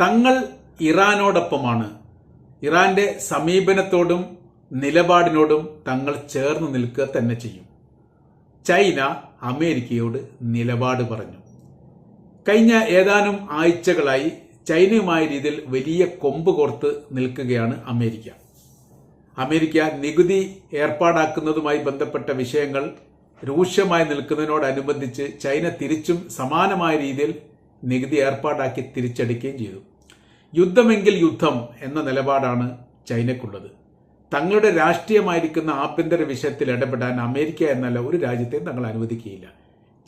തങ്ങൾ ഇറാനോടൊപ്പമാണ്. ഇറാന്റെ സമീപനത്തോടും നിലപാടിനോടും തങ്ങൾ ചേർന്ന് നിൽക്കുക തന്നെ ചെയ്യും. ചൈന അമേരിക്കയോട് നിലപാട് പറഞ്ഞു. കഴിഞ്ഞ ഏതാനും ആഴ്ചകളായി ചൈനയുമായ രീതിയിൽ വലിയ കൊമ്പ് കോർത്ത് നിൽക്കുകയാണ് അമേരിക്ക. അമേരിക്ക നികുതി ഏർപ്പാടാക്കുന്നതുമായി ബന്ധപ്പെട്ട വിഷയങ്ങൾ രൂക്ഷമായി നിൽക്കുന്നതിനോടനുബന്ധിച്ച് ചൈന തിരിച്ചും സമാനമായ രീതിയിൽ നികുതി ഏർപ്പാടാക്കി തിരിച്ചടിക്കുകയും ചെയ്തു. യുദ്ധമെങ്കിൽ യുദ്ധം എന്ന നിലപാടാണ് ചൈനക്കുള്ളത്. തങ്ങളുടെ രാഷ്ട്രീയമായിരിക്കുന്ന ആഭ്യന്തര വിഷയത്തിൽ ഇടപെടാൻ അമേരിക്ക എന്നല്ല ഒരു രാജ്യത്തെയും തങ്ങൾ അനുവദിക്കുകയില്ല.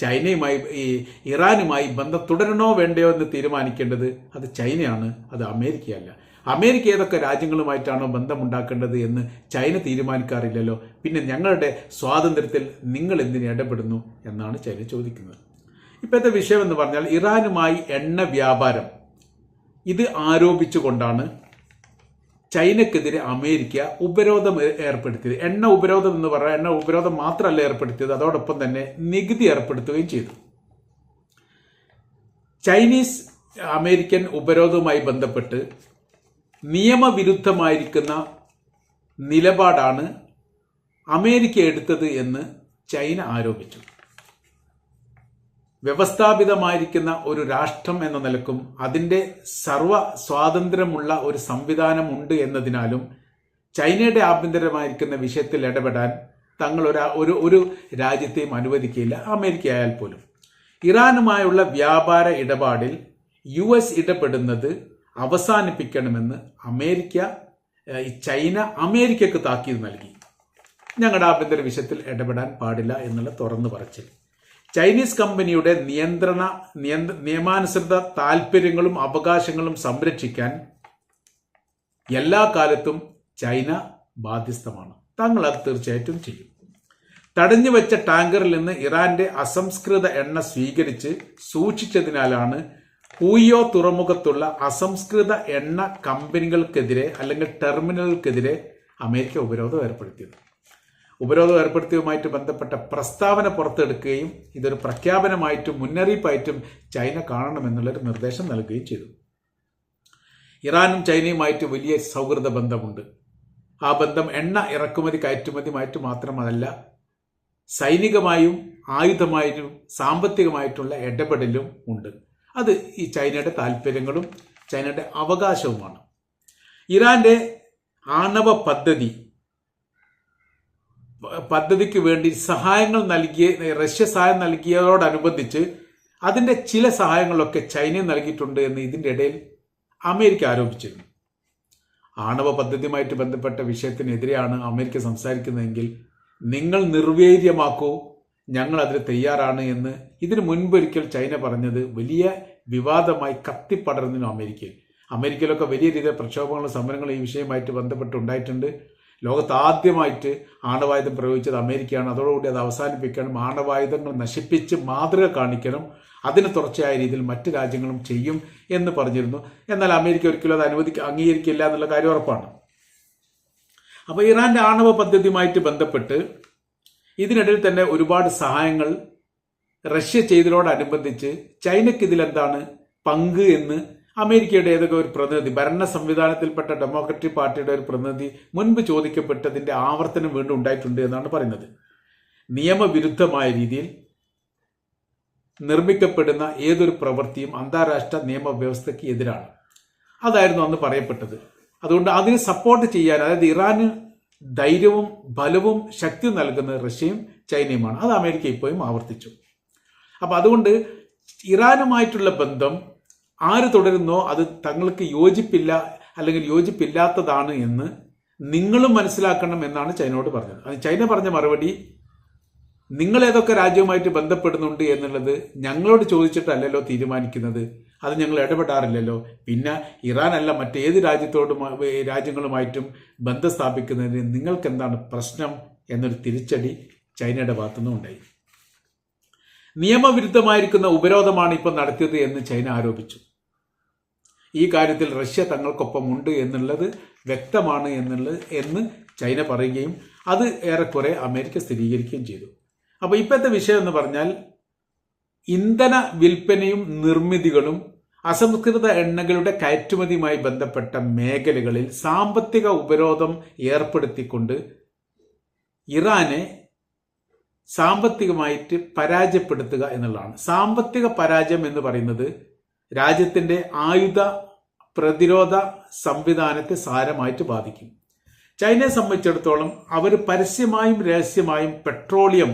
ചൈനയുമായി ഈ ഇറാനുമായി ബന്ധം തുടരണോ വേണ്ടയോ എന്ന് തീരുമാനിക്കേണ്ടത് അത് ചൈനയാണ് അത് അമേരിക്കയല്ല. അമേരിക്ക ഏതൊക്കെ രാജ്യങ്ങളുമായിട്ടാണോ ബന്ധമുണ്ടാക്കേണ്ടത് എന്ന് ചൈന തീരുമാനിക്കാറില്ലല്ലോ. പിന്നെ ഞങ്ങളുടെ സ്വാതന്ത്ര്യത്തിൽ നിങ്ങൾ എന്തിന് ഇടപെടുന്നു എന്നാണ് ചൈന ചോദിക്കുന്നത്. ഇപ്പോഴത്തെ വിഷയം എന്ന് പറഞ്ഞാൽ ഇറാനുമായി എണ്ണ വ്യാപാരം. ഇത് ആരോപിച്ചുകൊണ്ടാണ് ചൈനക്കെതിരെ അമേരിക്ക ഉപരോധം ഏർപ്പെടുത്തിയത്. എണ്ണ ഉപരോധം എന്ന് പറഞ്ഞാൽ എണ്ണ ഉപരോധം മാത്രമല്ല ഏർപ്പെടുത്തിയത് അതോടൊപ്പം തന്നെ നികുതി ഏർപ്പെടുത്തുകയും ചെയ്തു. ചൈനീസ് അമേരിക്കൻ ഉപരോധവുമായി ബന്ധപ്പെട്ട് നിയമവിരുദ്ധമായിരിക്കുന്ന നിലപാടാണ് അമേരിക്ക എടുത്തത് എന്ന് ചൈന ആരോപിച്ചു. വ്യവസ്ഥാപിതമായിരിക്കുന്ന ഒരു രാഷ്ട്രം എന്ന നിലക്കും അതിന്റെ സർവ സ്വാതന്ത്ര്യമുള്ള ഒരു സംവിധാനമുണ്ട് എന്നതിനാലും ചൈനയുടെ ആഭ്യന്തരമായിരിക്കുന്ന വിഷയത്തിൽ ഇടപെടാൻ തങ്ങൾ ഒരു ഒരു രാജ്യത്തെയും അനുവദിക്കില്ല അമേരിക്ക ആയാൽ പോലും. ഇറാനുമായുള്ള വ്യാപാര ഇടപാടിൽ യു എസ് ഇടപെടുന്നത് അവസാനിപ്പിക്കണമെന്ന് അമേരിക്ക ചൈന അമേരിക്കക്ക് താക്കീത് നൽകി. ഞങ്ങളുടെ ആഭ്യന്തര വിഷയത്തിൽ ഇടപെടാൻ പാടില്ല എന്നുള്ള തുറന്നു പറച്ചിൽ. ചൈനീസ് കമ്പനിയുടെ നിയന്ത്രണ നിയന്ത്ര നിയമാനുസൃത താൽപ്പര്യങ്ങളും അവകാശങ്ങളും സംരക്ഷിക്കാൻ എല്ലാ കാലത്തും ചൈന ബാധ്യസ്ഥമാണ്. തങ്ങൾ അത് തീർച്ചയായിട്ടും ചെയ്യും. തടഞ്ഞു വെച്ച ടാങ്കറിൽ നിന്ന് ഇറാന്റെ അസംസ്കൃത എണ്ണ സ്വീകരിച്ച് സൂക്ഷിച്ചതിനാലാണ് ഹൂയോ തുറമുഖത്തുള്ള അസംസ്കൃത എണ്ണ കമ്പനികൾക്കെതിരെ അല്ലെങ്കിൽ ടെർമിനലുകൾക്കെതിരെ അമേരിക്ക ഉപരോധം ഏർപ്പെടുത്തിയത്. ഉപരോധം ഏർപ്പെടുത്തിയതുമായിട്ട് ബന്ധപ്പെട്ട പ്രസ്താവന പുറത്തെടുക്കുകയും ഇതൊരു പ്രഖ്യാപനമായിട്ടും മുന്നറിയിപ്പായിട്ടും ചൈന കാണണമെന്നുള്ളൊരു നിർദ്ദേശം നൽകുകയും ചെയ്തു. ഇറാനും ചൈനയുമായിട്ട് വലിയ സൗഹൃദ ബന്ധമുണ്ട്. ആ ബന്ധം എണ്ണ ഇറക്കുമതി കയറ്റുമതിയുമായിട്ട് മാത്രമല്ല സൈനികമായും ആയുധമായും സാമ്പത്തികമായിട്ടുള്ള ഇടപെടലും ഉണ്ട്. അത് ഈ ചൈനയുടെ താല്പര്യങ്ങളും ചൈനയുടെ അവകാശവുമാണ്. ഇറാന്റെ ആണവ പദ്ധതി പദ്ധതിക്ക് വേണ്ടി സഹായങ്ങൾ നൽകിയ റഷ്യ സഹായം നൽകിയതോടനുബന്ധിച്ച് അതിന്റെ ചില സഹായങ്ങളൊക്കെ ചൈന നൽകിയിട്ടുണ്ട് എന്ന് ഇതിന്റെ ഇടയിൽ അമേരിക്ക ആരോപിച്ചിരുന്നു. ആണവ പദ്ധതിയുമായിട്ട് ബന്ധപ്പെട്ട വിഷയത്തിനെതിരെയാണ് അമേരിക്ക സംസാരിക്കുന്നതെങ്കിൽ നിങ്ങൾ നിർവീര്യമാക്കൂ ഞങ്ങൾ അതിന് തയ്യാറാണ് എന്ന് ഇതിനു മുൻപൊരിക്കൽ ചൈന പറഞ്ഞത് വലിയ വിവാദമായി കത്തിപ്പടർന്നു അമേരിക്കയിൽ. അമേരിക്കയിലൊക്കെ വലിയ രീതിയിൽ പ്രക്ഷോഭങ്ങളും സമരങ്ങളും ഈ വിഷയമായിട്ട് ബന്ധപ്പെട്ട് ഉണ്ടായിട്ടുണ്ട് ലോകത്ത് ആദ്യമായിട്ട് ആണവായുധം പ്രയോഗിച്ചത് അമേരിക്കയാണ്. അതോടുകൂടി അത് അവസാനിപ്പിക്കണം. ആണവായുധങ്ങൾ നശിപ്പിച്ച് മാതൃക കാണിക്കണം. അതിന് തുടർച്ചയായ രീതിയിൽ മറ്റ് രാജ്യങ്ങളും ചെയ്യും എന്ന് പറഞ്ഞിരുന്നു. എന്നാൽ അമേരിക്ക ഒരിക്കലും അത് അനുവദിക്ക അംഗീകരിക്കില്ല എന്നുള്ള കാര്യം ഉറപ്പാണ്. അപ്പോൾ ഇറാന്റെ ആണവ പദ്ധതിയുമായിട്ട് ബന്ധപ്പെട്ട് ഇതിനിടയിൽ തന്നെ ഒരുപാട് സഹായങ്ങൾ റഷ്യ ചെയ്തതിനോടനുബന്ധിച്ച് ചൈനയ്ക്ക് ഇതിലെന്താണ് പങ്ക് എന്ന് അമേരിക്കയുടെ ഏതൊക്കെ ഒരു പ്രതിനിധി ഭരണ സംവിധാനത്തിൽപ്പെട്ട ഡെമോക്രറ്റിക് പാർട്ടിയുടെ ഒരു പ്രതിനിധി മുൻപ് ചോദിക്കപ്പെട്ടതിന്റെ ആവർത്തനം വീണ്ടും ഉണ്ടായിട്ടുണ്ട് എന്നാണ് പറയുന്നത്. നിയമവിരുദ്ധമായ രീതിയിൽ നിർമ്മിക്കപ്പെടുന്ന ഏതൊരു പ്രവൃത്തിയും അന്താരാഷ്ട്ര നിയമവ്യവസ്ഥയ്ക്ക് എതിരാണ്. അതായിരുന്നു അന്ന് പറയപ്പെട്ടത്. അതുകൊണ്ട് അതിന് സപ്പോർട്ട് ചെയ്യാൻ അതായത് ഇറാന് ധൈര്യവും ബലവും ശക്തിയും നൽകുന്നത് റഷ്യയും ചൈനയുമാണ്. അത് അമേരിക്ക ഇപ്പോഴും ആവർത്തിച്ചു. അപ്പൊ അതുകൊണ്ട് ഇറാനുമായിട്ടുള്ള ബന്ധം ആര് തുടരുന്നോ അത് തങ്ങൾക്ക് യോജിപ്പില്ല അല്ലെങ്കിൽ യോജിപ്പില്ലാത്തതാണ് എന്ന് നിങ്ങളും മനസ്സിലാക്കണം എന്നാണ് ചൈനയോട് പറഞ്ഞത്. അത് ചൈന പറഞ്ഞ മറുപടി നിങ്ങൾ ഏതൊക്കെ രാജ്യവുമായിട്ട് ബന്ധപ്പെടുന്നുണ്ട് എന്നുള്ളത് ഞങ്ങളോട് ചോദിച്ചിട്ടല്ലല്ലോ തീരുമാനിക്കുന്നത്. അത് ഞങ്ങൾ ഇടപെടാറില്ലല്ലോ. പിന്നെ ഇറാൻ അല്ല മറ്റേത് രാജ്യത്തോടും രാജ്യങ്ങളുമായിട്ടും ബന്ധം സ്ഥാപിക്കുന്നതിന് നിങ്ങൾക്ക് എന്താണ് പ്രശ്നം? എന്നൊരു തിരിച്ചടി ചൈനയുടെ ഭാഗത്തുനിന്നും ഉണ്ടായി. നിയമവിരുദ്ധമായിരിക്കുന്ന ഉപരോധമാണ് ഇപ്പോൾ നടത്തിയത് എന്ന് ചൈന ആരോപിച്ചു. ഈ കാര്യത്തിൽ റഷ്യ തങ്ങൾക്കൊപ്പം ഉണ്ട് എന്നുള്ളത് വ്യക്തമാണ് എന്നുള്ളത് എന്ന് ചൈന പറയുകയും അത് ഏറെക്കുറെ അമേരിക്ക സ്ഥിരീകരിക്കുകയും ചെയ്തു. അപ്പോൾ ഇപ്പോഴത്തെ വിഷയം എന്ന് പറഞ്ഞാൽ ഇന്ധന വിൽപ്പനയും നിർമ്മിതികളും അസംസ്കൃത എണ്ണകളുടെ കയറ്റുമതിയുമായി ബന്ധപ്പെട്ട മേഖലകളിൽ സാമ്പത്തിക ഉപരോധം ഏർപ്പെടുത്തിക്കൊണ്ട് ഇറാനെ സാമ്പത്തികമായിട്ട് പരാജയപ്പെടുത്തുക എന്നുള്ളതാണ്. സാമ്പത്തിക പരാജയം എന്ന് പറയുന്നത് രാജ്യത്തിന്റെ ആയുധ പ്രതിരോധ സംവിധാനത്തെ സാരമായിട്ട് ബാധിക്കും. ചൈനയെ സംബന്ധിച്ചിടത്തോളം അവർ പരസ്യമായും രഹസ്യമായും പെട്രോളിയം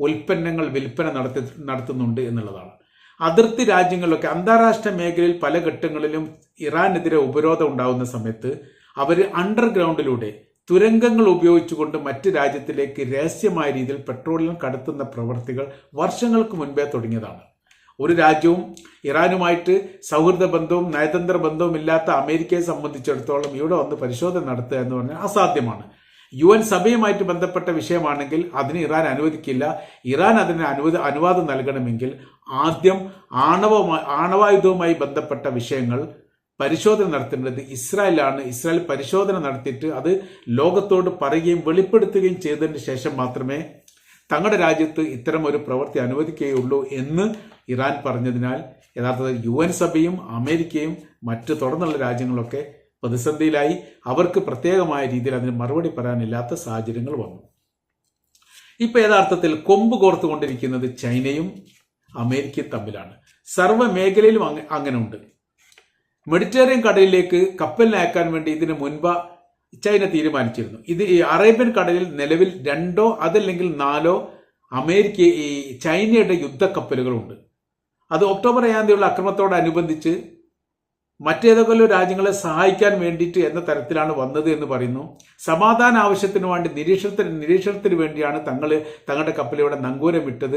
ഉൽപ്പന്നങ്ങൾ വിൽപ്പന നടത്തി നടത്തുന്നുണ്ട് എന്നുള്ളതാണ്. അതിർത്തി രാജ്യങ്ങളിലൊക്കെ അന്താരാഷ്ട്ര മേഖലയിൽ പല ഘട്ടങ്ങളിലും ഇറാനെതിരെ ഉപരോധം ഉണ്ടാകുന്ന സമയത്ത് അവർ അണ്ടർഗ്രൗണ്ടിലൂടെ തുരങ്കങ്ങൾ ഉപയോഗിച്ചുകൊണ്ട് മറ്റ് രാജ്യത്തിലേക്ക് രഹസ്യമായ രീതിയിൽ പെട്രോളിയം കടത്തുന്ന പ്രവർത്തികൾ വർഷങ്ങൾക്ക് മുൻപേ തുടങ്ങിയതാണ്. ഒരു രാജ്യവും ഇറാനുമായിട്ട് സൗഹൃദ ബന്ധവും നയതന്ത്ര ബന്ധവും ഇല്ലാത്ത അമേരിക്കയെ സംബന്ധിച്ചിടത്തോളം ഇവിടെ വന്ന് പരിശോധന നടത്തുക എന്ന് പറഞ്ഞാൽ അസാധ്യമാണ്. യു എൻ സഭയുമായിട്ട് ബന്ധപ്പെട്ട വിഷയമാണെങ്കിൽ അതിന് ഇറാൻ അനുവദിക്കില്ല. ഇറാൻ അതിന് അനുവദ അനുവാദം നൽകണമെങ്കിൽ ആദ്യം ആണവ ആണവായുധവുമായി ബന്ധപ്പെട്ട വിഷയങ്ങൾ പരിശോധന നടത്തേണ്ടത് ഇസ്രായേലാണ് ഇസ്രായേൽ പരിശോധന നടത്തിയിട്ട് അത് ലോകത്തോട് പറയുകയും വെളിപ്പെടുത്തുകയും ചെയ്തതിന് ശേഷം മാത്രമേ തങ്ങളുടെ രാജ്യത്ത് ഇത്തരം ഒരു പ്രവൃത്തി അനുവദിക്കുകയുള്ളൂ എന്ന് ഇറാൻ പറഞ്ഞതിനാൽ യഥാർത്ഥത്തിൽ യു എൻ സഭയും അമേരിക്കയും മറ്റ് തുടർന്നുള്ള രാജ്യങ്ങളൊക്കെ പ്രതിസന്ധിയിലായി. അവർക്ക് പ്രത്യേകമായ രീതിയിൽ അതിന് മറുപടി പറയാനില്ലാത്ത സാഹചര്യങ്ങൾ വന്നു. ഇപ്പൊ യഥാർത്ഥത്തിൽ കൊമ്പ് കോർത്തുകൊണ്ടിരിക്കുന്നത് ചൈനയും അമേരിക്കയും തമ്മിലാണ്. സർവ മേഖലയിലും അങ്ങനെ ഉണ്ട് മെഡിറ്ററേനിയൻ കടലിലേക്ക് കപ്പലിനയക്കാൻ വേണ്ടി ഇതിനു മുൻപ് ചൈന തീരുമാനിച്ചിരുന്നു. ഇത് ഈ അറേബ്യൻ കടലിൽ നിലവിൽ രണ്ടോ അതല്ലെങ്കിൽ നാലോ അമേരിക്ക ഈ ചൈനയുടെ യുദ്ധക്കപ്പലുകളുണ്ട്. അത് ഒക്ടോബർ ഏഴാം തീയതിയുള്ള അക്രമത്തോടനുബന്ധിച്ച് മറ്റേതെങ്കിലും രാജ്യങ്ങളെ സഹായിക്കാൻ വേണ്ടിയിട്ട് എന്ന തരത്തിലാണ് വന്നത് എന്ന് പറയുന്നു. സമാധാന ആവശ്യത്തിന് വേണ്ടി നിരീക്ഷണത്തിന് നിരീക്ഷണത്തിന് വേണ്ടിയാണ് തങ്ങൾ തങ്ങളുടെ കപ്പലിവിടെ നങ്കൂരം വിട്ടത്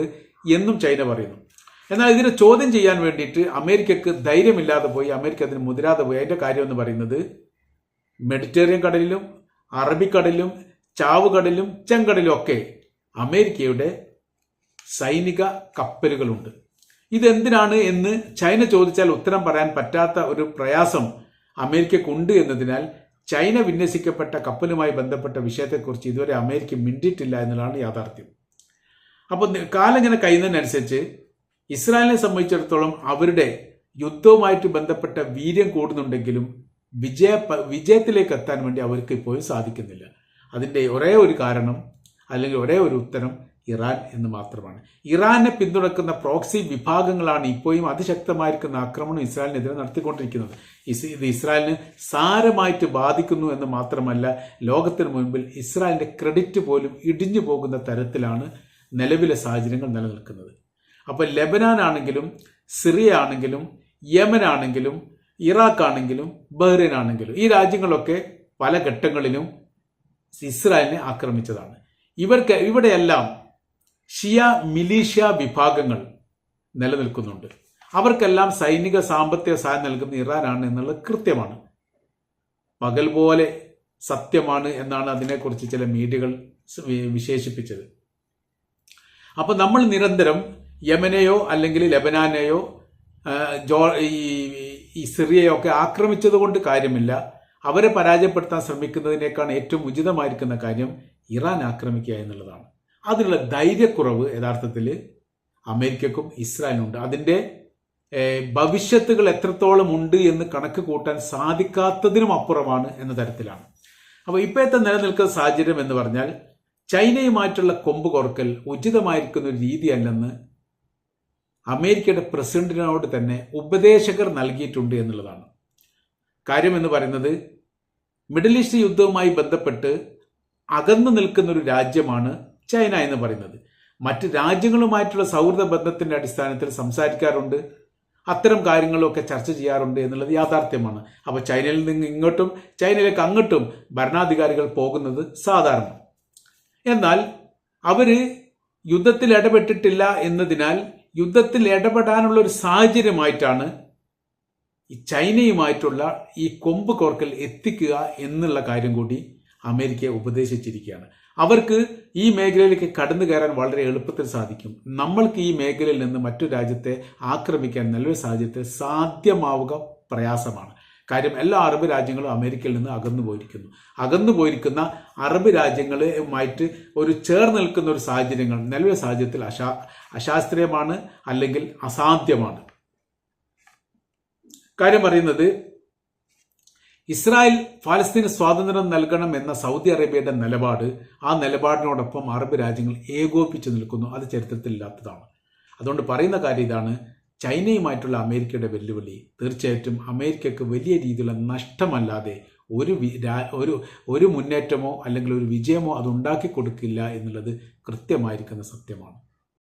എന്നും ചൈന പറയുന്നു. എന്നാൽ ഇതിനെ ചോദ്യം ചെയ്യാൻ വേണ്ടിയിട്ട് അമേരിക്കക്ക് ധൈര്യമില്ലാതെ പോയി അമേരിക്ക അതിന് മുതിരാതെ പോയി. അതിന്റെ കാര്യം എന്ന് പറയുന്നത് മെഡിറ്ററേനിയൻ കടലിലും അറബിക്കടലിലും ചാവുകടലിലും ചെങ്കടലിലും ഒക്കെ അമേരിക്കയുടെ സൈനിക കപ്പലുകളുണ്ട്. ഇതെന്തിനാണ് എന്ന് ചൈന ചോദിച്ചാൽ ഉത്തരം പറയാൻ പറ്റാത്ത ഒരു പ്രയാസം അമേരിക്കക്കുണ്ട് എന്നതിനാൽ ചൈന വിന്യസിക്കപ്പെട്ട കപ്പലുമായി ബന്ധപ്പെട്ട വിഷയത്തെക്കുറിച്ച് ഇതുവരെ അമേരിക്ക മിണ്ടിയിട്ടില്ല എന്നുള്ളതാണ് യാഥാർത്ഥ്യം. അപ്പോൾ കാലം ഇങ്ങനെ കഴിയുന്നതിനനുസരിച്ച് ഇസ്രായേലിനെ സംബന്ധിച്ചിടത്തോളം അവരുടെ യുദ്ധവുമായിട്ട് ബന്ധപ്പെട്ട വീര്യം കൂടുന്നുണ്ടെങ്കിലും വിജയ വിജയത്തിലേക്ക് എത്താൻ വേണ്ടി അവർക്ക് ഇപ്പോഴും സാധിക്കുന്നില്ല. അതിന്റെ ഒരേ ഒരു കാരണം അല്ലെങ്കിൽ ഒരേ ഒരു ഉത്തരം ഇറാൻ എന്ന് മാത്രമാണ്. ഇറാനെ പിന്തുണക്കുന്ന പ്രോക്സി വിഭാഗങ്ങളാണ് ഇപ്പോഴും അതിശക്തമായിരിക്കുന്ന ആക്രമണം ഇസ്രായേലിനെതിരെ നടത്തിക്കൊണ്ടിരിക്കുന്നത്. ഇത് ഇസ്രായേലിന് സാരമായിട്ട് ബാധിക്കുന്നു എന്ന് മാത്രമല്ല ലോകത്തിന് മുൻപിൽ ഇസ്രായേലിന്റെ ക്രെഡിറ്റ് പോലും ഇടിഞ്ഞു പോകുന്ന തരത്തിലാണ് നിലവിലെ സാഹചര്യങ്ങൾ നിലനിൽക്കുന്നത്. അപ്പോൾ ലെബനാൻ ആണെങ്കിലും സിറിയ ആണെങ്കിലും യമൻ ആണെങ്കിലും ഇറാഖ് ആണെങ്കിലും ബഹ്റൈൻ ആണെങ്കിലും ഈ രാജ്യങ്ങളൊക്കെ പല ഘട്ടങ്ങളിലും ഇസ്രായേലിനെ ആക്രമിച്ചതാണ്. ഇവർക്ക് ഇവിടെയെല്ലാം ഷിയ മിലീഷ്യ വിഭാഗങ്ങൾ നിലനിൽക്കുന്നുണ്ട്. അവർക്കെല്ലാം സൈനിക സാമ്പത്തിക സഹായം നൽകുന്ന ഇറാനാണ് എന്നുള്ളത് കൃത്യമാണ്. പകൽ പോലെ സത്യമാണ് എന്നാണ് അതിനെക്കുറിച്ച് ചില മീഡിയകൾ വിശേഷിപ്പിച്ചത്. അപ്പോൾ നമ്മൾ നിരന്തരം യമനെയോ അല്ലെങ്കിൽ ലെബനാനെയോ ജോ ഈ സിറിയയൊക്കെ ആക്രമിച്ചത് കൊണ്ട് കാര്യമില്ല. അവരെ പരാജയപ്പെടുത്താൻ ശ്രമിക്കുന്നതിനേക്കാൾ ഏറ്റവും ഉചിതമായിരിക്കുന്ന കാര്യം ഇറാൻ ആക്രമിക്കുക എന്നുള്ളതാണ്. അതിനുള്ള ധൈര്യക്കുറവ് യഥാർത്ഥത്തിൽ അമേരിക്കക്കും ഇസ്രായേലും ഉണ്ട് അതിന്റെ ഭവിഷ്യത്തുകൾ എത്രത്തോളം ഉണ്ട് എന്ന് കണക്ക് കൂട്ടാൻ സാധിക്കാത്തതിനും അപ്പുറമാണ് എന്ന തരത്തിലാണ്. അപ്പോൾ ഇപ്പോഴത്തെ നിലനിൽക്കുന്ന സാഹചര്യം എന്ന് പറഞ്ഞാൽ ചൈനയുമായിട്ടുള്ള കൊമ്പ് കുറക്കൽ ഉചിതമായിരിക്കുന്ന ഒരു രീതിയല്ലെന്ന് അമേരിക്കയുടെ പ്രസിഡന്റിനോട് തന്നെ ഉപദേശകർ നൽകിയിട്ടുണ്ട് എന്നുള്ളതാണ്. കാര്യം എന്ന് പറയുന്നത് മിഡിൽ ഈസ്റ്റ് യുദ്ധവുമായി ബന്ധപ്പെട്ട് അകന്നു നിൽക്കുന്ന ഒരു രാജ്യമാണ് ചൈന എന്ന് പറയുന്നത്. മറ്റ് രാജ്യങ്ങളുമായിട്ടുള്ള സൗഹൃദ ബന്ധത്തിന്റെ അടിസ്ഥാനത്തിൽ സംസാരിക്കാറുണ്ട്. അത്തരം കാര്യങ്ങളൊക്കെ ചർച്ച ചെയ്യാറുണ്ട് എന്നുള്ളത് യാഥാർത്ഥ്യമാണ്. അപ്പോൾ ചൈനയിൽ നിന്ന് ഇങ്ങോട്ടും ചൈനയിലേക്ക് അങ്ങോട്ടും ഭരണാധികാരികൾ പോകുന്നത് സാധാരണ. എന്നാൽ അവർ യുദ്ധത്തിൽ ഇടപെട്ടിട്ടില്ല എന്നതിനാൽ യുദ്ധത്തിൽ ഇടപെടാനുള്ള ഒരു സാഹചര്യമായിട്ടാണ് ഈ ചൈനയുമായിട്ടുള്ള ഈ കൊമ്പ് കോർക്കൽ എത്തിക്കുക എന്നുള്ള കാര്യം കൂടി അമേരിക്ക ഉപദേശിച്ചിരിക്കുകയാണ്. അവർക്ക് ഈ മേഖലയിലേക്ക് കടന്നു കയറാൻ വളരെ എളുപ്പത്തിൽ സാധിക്കും. നമ്മൾക്ക് ഈ മേഖലയിൽ നിന്ന് മറ്റു രാജ്യത്തെ ആക്രമിക്കാൻ നല്ലൊരു സാഹചര്യത്തിൽ സാധ്യമാവുക പ്രയാസമാണ്. കാര്യം എല്ലാ അറബ് രാജ്യങ്ങളും അമേരിക്കയിൽ നിന്ന് അകന്നു പോയിരിക്കുന്നു. അകന്നു പോയിരിക്കുന്ന അറബ് രാജ്യങ്ങളുമായിട്ട് ഒരു ചേർന്ന് നിൽക്കുന്ന ഒരു സാഹചര്യങ്ങൾ നിലവിലെ സാഹചര്യത്തിൽ അശാ അശാസ്ത്രീയമാണ് അല്ലെങ്കിൽ അസാധ്യമാണ്. കാര്യം പറയുന്നത് ഇസ്രായേൽ ഫലസ്തീന് സ്വാതന്ത്ര്യം നൽകണം എന്ന സൗദി അറേബ്യയുടെ നിലപാട് ആ നിലപാടിനോടൊപ്പം അറബ് രാജ്യങ്ങൾ ഏകോപിച്ച് നിൽക്കുന്നു. അത് ചരിത്രത്തിൽ ഇല്ലാത്തതാണ് അതുകൊണ്ട് പറയുന്ന കാര്യം ഇതാണ്. ചൈനയുമായിട്ടുള്ള അമേരിക്കയുടെ വെല്ലുവിളി തീർച്ചയായിട്ടും അമേരിക്കക്ക് വലിയ രീതിയിലുള്ള നഷ്ടമല്ലാതെ ഒരു ഒരു ഒരു മുന്നേറ്റമോ അല്ലെങ്കിൽ ഒരു വിജയമോ അതുണ്ടാക്കി കൊടുക്കില്ല എന്നുള്ളത് കൃത്യമായിരിക്കുന്ന സത്യമാണ്.